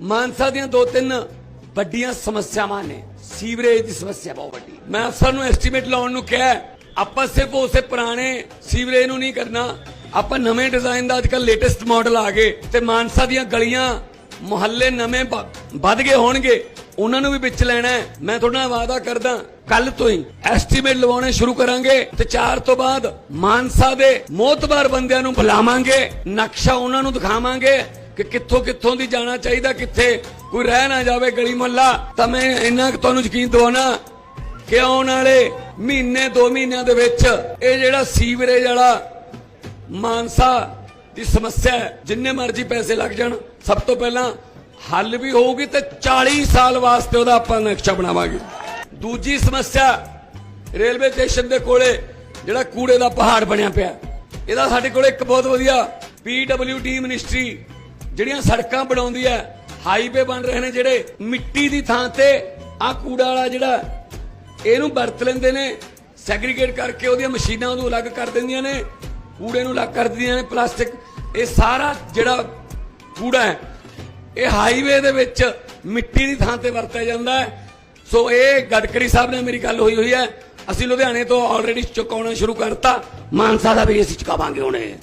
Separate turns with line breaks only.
ਮਾਨਸਾ ਦੀਆਂ ਦੋ ਤਿੰਨ ਵੱਡੀਆਂ ਸਮੱਸਿਆਵਾਂ ਨੇ। ਸੀਵਰੇਜ ਦੀ ਸਮੱਸਿਆ ਬਹੁਤ ਵੱਡੀ। ਮੈਂ ਅਫਸਰ ਨੂੰ ਐਸਟੀਮੇਟ ਲਾਉਣ ਨੂੰ ਕਿਹਾ ਆਪਾਂ ਸਿਰਫ ਉਸੇ ਪੁਰਾਣੇ ਸੀਵਰੇਜ ਨੂੰ ਨਹੀਂ ਕਰਨਾ। ਆਪਾਂ ਨਵੇਂ ਡਿਜ਼ਾਈਨ ਦਾ ਅੱਜਕੱਲ ਲੇਟੈਸਟ ਮਾਡਲ ਆ ਗਏ ਤੇ ਮਾਨਸਾ ਦੀਆਂ ਗਲੀਆਂ, ਮੁਹੱਲੇ ਨਵੇਂ ਵੱਧ ਗਏ ਹੋਣਗੇ। ਉਹਨਾਂ ਨੂੰ ਵੀ ਵਿੱਚ ਲੈਣਾ ਮੈਂ ਤੁਹਾਡੇ ਨਾਲ ਵਾਅਦਾ ਕਰਦਾ ਕੱਲ ਤੋਂ ਹੀ ਐਸਟੀਮੇਟ ਲਵਾਉਣੇ ਸ਼ੁਰੂ ਕਰਾਂਗੇ ਤੇ ਚਾਰ ਤੋਂ ਬਾਅਦ ਮਾਨਸਾ ਦੇ ਮੋਤਬਾਰ ਬੰਦਿਆਂ ਨੂੰ ਬੁਲਾਵਾਂਗੇ, ਨਕਸ਼ਾ ਉਹਨਾਂ ਨੂੰ ਦਿਖਾਵਾਂਗੇ। ਕਿ ਕਿੱਥੋਂ ਕਿੱਥੋਂ ਦੀ ਜਾਣਾ ਚਾਹੀਦਾ, ਕਿੱਥੇ? ਕੋਈ ਰਹਿ ਨਾ ਜਾਵੇ ਗਲੀ ਮੁਹੱਲਾ, ਤਾਂ ਮੈਂ ਇੰਨਾ ਕੁ ਤੁਹਾਨੂੰ ਯਕੀਨ ਦਿਵਾਉਣਾ ਕਿ ਆਉਣ ਵਾਲੇ ਮਹੀਨੇ 2 ਮਹੀਨਿਆਂ ਦੇ ਵਿੱਚ ਇਹ ਜਿਹੜਾ ਸੀਵਰੇਜ ਵਾਲਾ ਮਾਨਸਾ ਦੀ ਸਮੱਸਿਆ ਜਿੰਨੇ ਮਰਜ਼ੀ ਪੈਸੇ ਲੱਗ ਜਾਣ, ਸਭ ਤੋਂ ਪਹਿਲਾਂ ਹੱਲ ਵੀ ਹੋਊਗੀ ਤੇ 40 ਸਾਲ ਵਾਸਤੇ ਉਹਦਾ ਆਪਾਂ ਨਕਸ਼ਾ ਬਣਾਵਾਂਗੇ। ਦੂਜੀ ਸਮੱਸਿਆ, ਰੇਲਵੇ ਸਟੇਸ਼ਨ ਦੇ ਕੋਲੇ ਜਿਹੜਾ ਕੂੜੇ ਦਾ ਪਹਾੜ ਬਣਿਆ ਪਿਆ, ਇਹਦਾ ਸਾਡੇ ਕੋਲ ਇੱਕ ਬਹੁਤ ਵਧੀਆ ਪੀਡਬਲਯੂਡੀ ਮਿਨਿਸਟਰੀ ਜਿਹੜੀਆਂ ਸੜਕਾਂ ਬਣਾਉਂਦੀ ਹੈ ਹਾਈਵੇ ਬਣ ਰਹੇ ਨੇ ਜਿਹੜੇ, ਮਿੱਟੀ ਦੀ ਥਾਂ ਤੇ ਆ ਕੂੜਾ ਵਾਲਾ ਜਿਹੜਾ, ਇਹਨੂੰ ਵਰਤ ਲੈਂਦੇ ਨੇ ਸੈਗਰੀਗੇਟ ਕਰਕੇ ਉਹਦੀਆਂ ਮਸ਼ੀਨਾਂ ਉਹਨੂੰ ਅਲੱਗ ਕਰ ਦਿੰਦੀਆਂ ਨੇ, ਕੂੜੇ ਨੂੰ ਅਲੱਗ ਕਰ ਦਿੰਦੀਆਂ ਨੇ, ਪਲਾਸਟਿਕ, ਇਹ ਸਾਰਾ ਜਿਹੜਾ ਕੂੜਾ ਹੈ, ਇਹ ਹਾਈਵੇ ਦੇ ਵਿੱਚ ਮਿੱਟੀ ਦੀ ਥਾਂ ਤੇ ਵਰਤਿਆ ਜਾਂਦਾ ਹੈ। ਸੋ ਇਹ ਗਡਕਰੀ ਸਾਹਿਬ ਨੇ ਮੇਰੀ ਗੱਲ ਹੋਈ ਹੋਈ ਹੈ, ਅਸੀਂ ਲੁਧਿਆਣੇ ਤੋਂ ਆਲਰੇਡੀ ਚੁਕਾਉਣਾ ਸ਼ੁਰੂ ਕਰਤਾ, ਮਾਨਸਾ ਦਾ ਵੀ ਅਸੀਂ ਚੁਕਾਵਾਂਗੇ ਹੁਣੇ।